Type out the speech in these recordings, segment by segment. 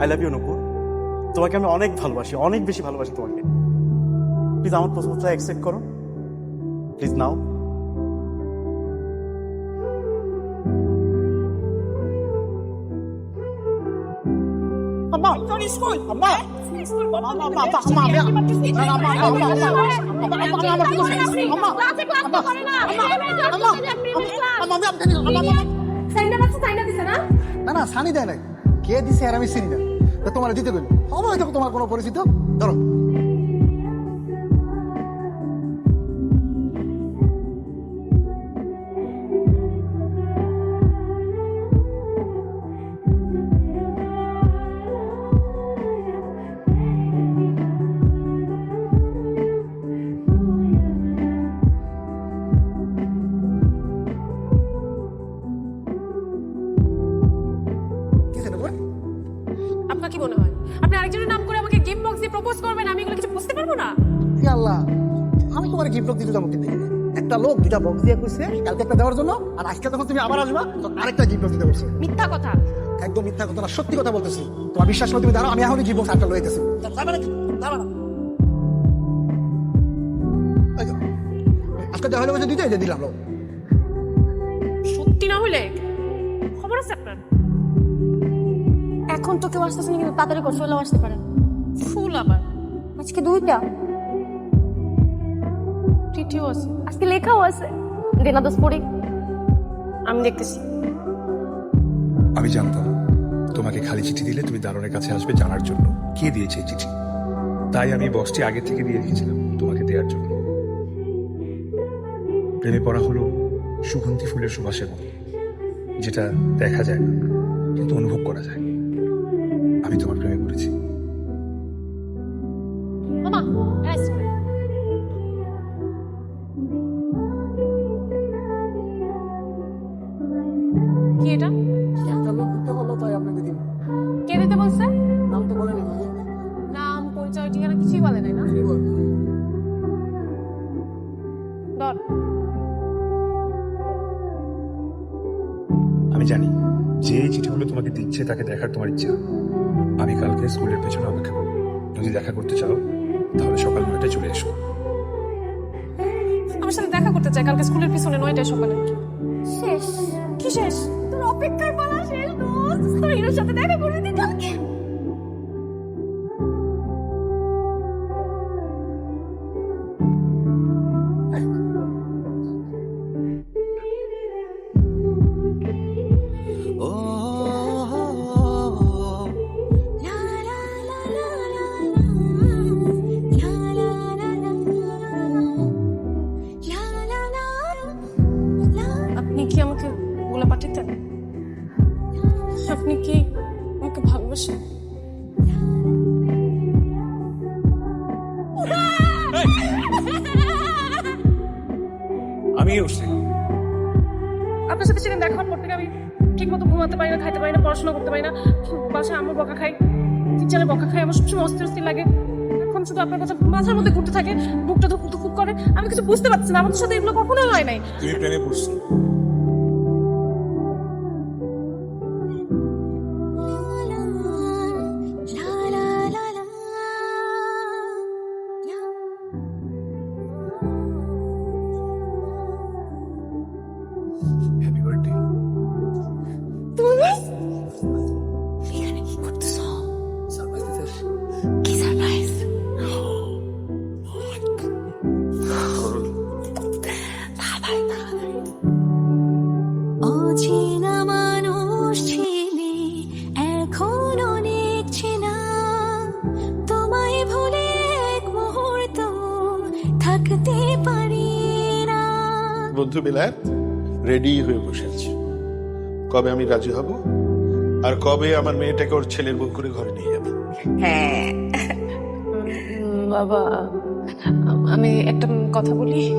I love you Nakur তোমাকে আমি অনেক ভালোবাসি অনেক বেশি ভালোবাসি তোমাকে প্লিজ আমার প্রস্তাবটা অ্যাকসেপ্ট করো প্লিজ নাও না না সানি দেয় নাই কে দিছে আর আমি চিনি না। তোমার দিতে গেল হবে তোমার কোনো পরিচিত? ধরো। আপনার কি মনে হয়? আপনি আরেকজনের নাম করে আমাকে গিফট বক্স দিয়ে প্রপোজ করবেন আমি এগুলো কিছু বুঝতে পারব না? ই আল্লাহ আমি তোমার গিফট বক্স দিতে যাব কিন্তু একটা লোক দুটা বক্স দিয়ে কইছে কালকে একটা দেওয়ার জন্য আর আজকে যখন তুমি আবার আসবা তো আরেকটা গিফট বক্স দিতে বলছে মিথ্যা কথা। একদম মিথ্যা কথা না সত্যি কথা বলতেছি। তোমার বিশ্বাস করে তুমি দাঁড়াও আমি এখনই গিফট বক্স একটা লইতেছি আজকে দেখা হলে দিতে দিলাম সত্যি না হলে? খবর আছে আপনার? এখন তো কেউ আসতেছে না কিন্তু তাড়াতাড়ি করে চলেও আসতে পারেন ফুল আবার। আজকে দুইটা। চিঠিও আছে। আজকে লেখাও আছে। দেনা দোষ পড়ি। আমি দেখতেছি। আমি জানতাম তোমাকে খালি চিঠি দিলে তুমি দারোয়ানের কাছে আসবে জানার জন্য। কে দিয়েছে এই চিঠি? তাই আমি বক্সটি আগে থেকে দিয়ে রেখেছিলাম তোমাকে দেওয়ার জন্য। প্রেমে পড়া হলো সুগন্ধি ফুলের সুবাসের মতো যেটা দেখা যায় না কিন্তু অনুভব করা যায়। আমি তোমার প্রেমে পড়েছি। কি এটা? একটা লোক দিতে বলল তাই আপনাকে দিন কে দিতে বলছে? নাম তো নাম পরিচয় ঠিকানা কিছুই বলে নাই না? ধর। আমি জানি যে চিঠিগুলো তোমাকে দিচ্ছে তাকে দেখার তোমার ইচ্ছা। আমি কালকে স্কুলের পেছনে অপেক্ষা করব। যদি দেখা করতে চাও তাহলে সকাল নয়টায় চলে এসো। আমার সাথে দেখা করতে চাই কালকে স্কুলের পিছনে নয়টায় সকালে। শেষ। কি শেষ? তোর অপেক্ষার পালা শেষ দোস্ত। তোর হিরোর সাথে দেখা করে দিই কালকে আমি উঠছি। আপনার সাথে সেদিন দেখা পর থেকে আমি ঠিক মতো ঘুমাতে পারি না খাইতে পারি না পড়াশোনা করতে পারি না। বাসায় আমার বকা খাই টিচারের বকা খাই আমার সবসময় অস্থির অস্থির লাগে। এখন শুধু আপনার কথা মাথার মধ্যে ঘুরতে থাকে বুকটা ধুক ধুক করে। আমি কিছু বুঝতে পারছি না আমাদের সাথে এগুলো কখনো হয় নাই। তুমি প্রেমে পড়ছো বন্ধু বিলাত রেডি হয়ে বসে আছে। কবে আমি রাজি হব? আর কবে আমার মেয়েটাকে ওর ছেলের বউ করে ঘরে নিয়ে যাবে? হ্যাঁ। বাবা আমি একটা কথা বলি?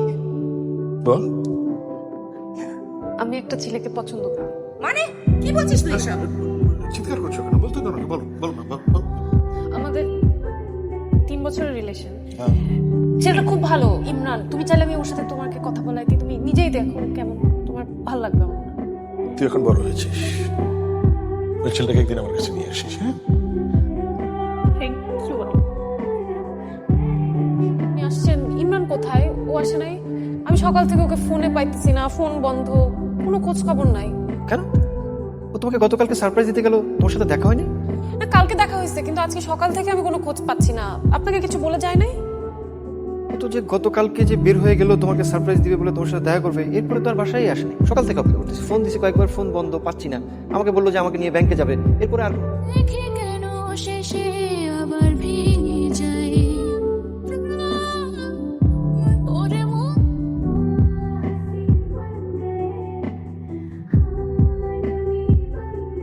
বল। আমি একটা ছেলেকে পছন্দ করি। মানে? কি বলছিস তুই এসব? চিৎকার করছ কেন? বলতে দাও না বল বল না বল বল। আমাদের তিন বছরের রিলেশন হ্যাঁ। ছেলেটা খুব ভালো ইমরান। তুমি চাইলে আমি ওর সাথে তোমাকে কথা বলাই দিই নিজেই দেখো কেমন তোমার ভালো লাগবে আমার। তুই এখন বড় হয়েছিস। ওই ছেলেটাকে একদিন আমার কাছে নিয়ে আসিস হ্যাঁ? আসছেন ইমরান কোথায়? ও আসে নাই? আমি সকাল থেকে ওকে ফোনে পাইতেছি না ফোন বন্ধ কোনো খোঁজ খবর নাই। কেন? ও তোমাকে গতকালকে সারপ্রাইজ দিতে গেল তোমার সাথে দেখা হয়নি? না কালকে দেখা হয়েছে কিন্তু আজকে সকাল থেকে আমি কোনো খোঁজ পাচ্ছি না। আপনাকে কিছু বলে যায় নাই? তো যে গতকালকে যে বের হয়ে গেল তোমাকে সারপ্রাইজ দিবে বলে তোমার সাথে দেখা করবে এরপরে তো আর বাসায় আসেনি। সকাল থেকে অপেক্ষা করতেছি। ফোন দিছি কয়েকবার ফোন বন্ধ পাচ্ছি না। আমাকে বলল যে আমাকে নিয়ে ব্যাংকে যাবে। এরপরে আর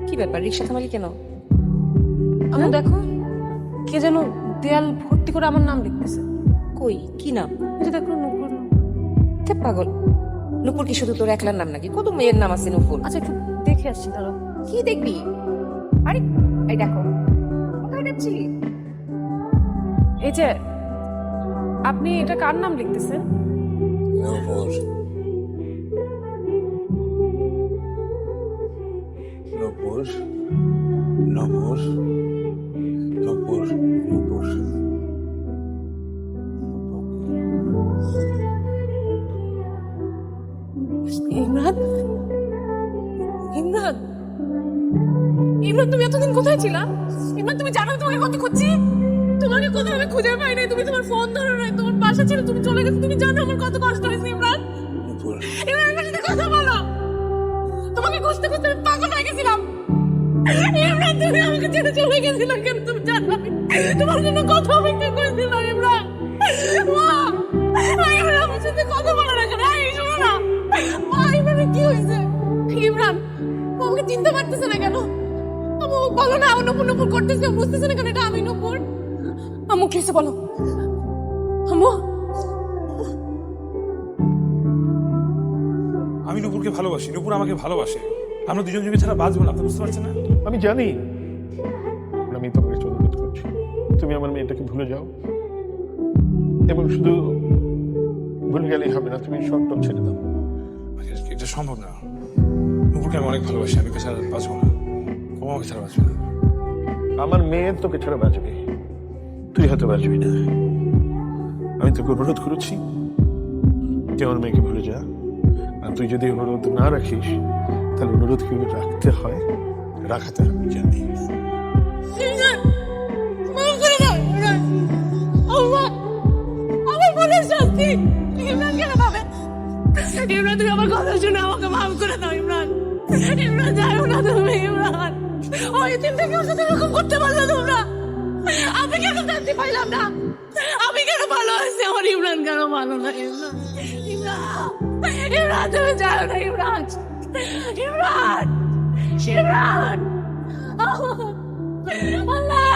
কি ব্যাপার? রিক্সা থামালি কেন? আমি দেখো কে যেন দেয়াল ভর্তি করে আমার নাম লিখতেছে। কই? কি নাম? এটা দেখো নুপুর। কে পাগল। নুপুর কি শুধু তোর একলার নাম নাকি? কত মেয়ের নাম আছে নুপুর? আচ্ছা একটু দেখে আসছি দাঁড়াও। কি দেখবি? আরে এই দেখো। কোথায় যাচ্ছি? এই যে আপনি এটা কার নাম লিখতেছেন? নূপুর। নূপুর। নূপুর। ইমরান তুমি এতদিন কোথায় ছিলা? ইমরান তুমি জানো তোমাকে কত খুঁজছি? তোমাকে কোথাও আমি খুঁজে পাই নাই। তুমি তোমার ফোন ধরো নাই তোমার বাসা ছিল তুমি চলে গেছো। তুমি জানো আমার কত কষ্ট হয়েছে ইমরান? ইমরান আমার সাথে কথা বলো। তোমাকে খুঁজতে খুঁজতে আমি পাগল হয়ে গেছিলাম। ইমরান তুমি আমাকে ছেড়ে চলে গেছিলে কেন তুমি জানো আমি? তোমার জন্য কত অপেক্ষা করেছিলাম ইমরান। মা ইমরান আমার সাথে কথা বলো না কেন? এই শোনো না। মা ইমরানের কি হয়েছে? ইমরান আমাকে চিনতে পারতেছে না কেন? আমু বলো না ও নপুর নপুর করতেছে বুঝতেছে না কেন এটা আমি নপুর। আমু কি হয়েছে বলো? আমু আমি নূপুরকে ভালোবাসি নূপুর আমাকে ভালোবাসে। আমরা দুজন জমি ছাড়া বাঁচবো না আপনি বুঝতে পারছেন না? আমি জানি। আমি তোমাকে কাছে অনুরোধ করছি। তুমি আমার মেয়েটাকে ভুলে যাও। এবং শুধু ভুলে গেলেই হবে না তুমি শর্ট ছেড়ে দাও। এটা সম্ভব না। নূপুরকে আমি অনেক ভালোবাসি আমি ওকে বাঁচবো না। আমাকে ছাড়া বাঁচবে না আমার মেয়ে তোকে ছাড়া বাঁচবে। তুই হয়তো বাঁচবি না। আমি তোকে অনুরোধ করেছি যে আমার মেয়েকে ভুলে যা। আর তুই যদি অনুরোধ না রাখিস, তাহলে অনুরোধ কীভাবে রাখতে হয়? রাখাতে হবে জানি। থেকে সাথে এরকম করতে পারলে তোমরা? আমি কেন শান্তি পাইলাম না? আমি কেন ভালো আছি আমার ইমরান কেন ভালো না? ইমরান ইমরান। তুমি যাও না ইমরান? ইমরান ইমরান। আল্লাহ।